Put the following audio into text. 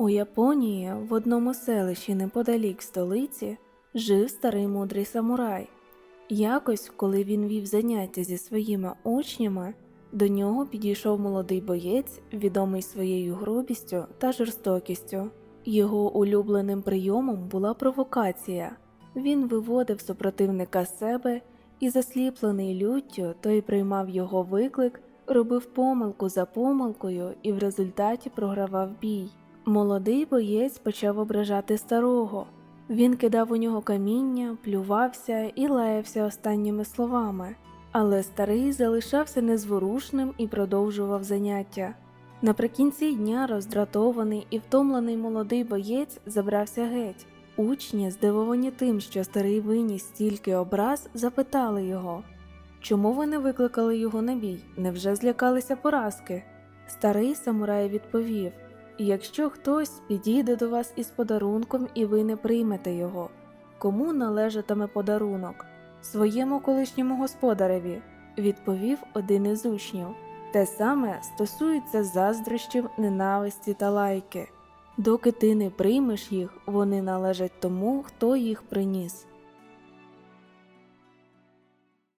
У Японії в одному селищі неподалік столиці жив старий мудрий самурай. Якось, коли він вів заняття зі своїми учнями, до нього підійшов молодий боєць, відомий своєю грубістю та жорстокістю. Його улюбленим прийомом була провокація. Він виводив супротивника з себе і, засліплений люттю, той приймав його виклик, робив помилку за помилкою і в результаті програвав бій. Молодий боєць почав ображати старого. Він кидав у нього каміння, плювався і лаявся останніми словами, але старий залишався незворушним і продовжував заняття. Наприкінці дня роздратований і втомлений молодий боєць забрався геть. Учні, здивовані тим, що старий виніс стільки образ, запитали його чому ви не викликали його на бій? Невже злякалися поразки? Старий самурай відповів Якщо хтось підійде до вас із подарунком і ви не приймете його, кому належатиме подарунок? Своєму колишньому господареві, відповів один із учнів. Те саме стосується заздрощів, ненависті та лайки. Доки ти не приймеш їх, вони належать тому, хто їх приніс.